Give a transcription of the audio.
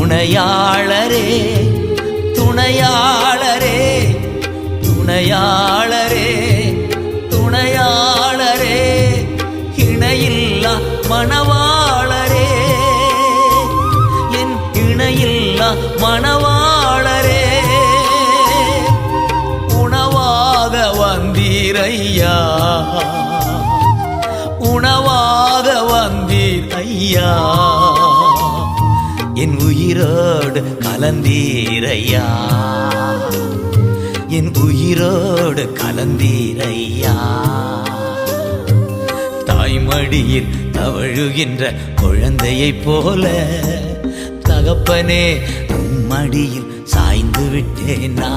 துணையாளரே துணையாளரே துணையாளரே துணையாளரே இணையில்லா மணவாளரே. என் இணையில்லா மணவாளரே. உணவாக வந்தீரையா உணவாக வந்தீர் ஐயா. என் உயிரோடு கலந்தீரையா? என் உயிரோடு கலந்தீரையா? தாய்மடியில் தவழுகின்ற குழந்தையைப் போல தகப்பனே உம்மடியில் சாய்ந்து விட்டேனா?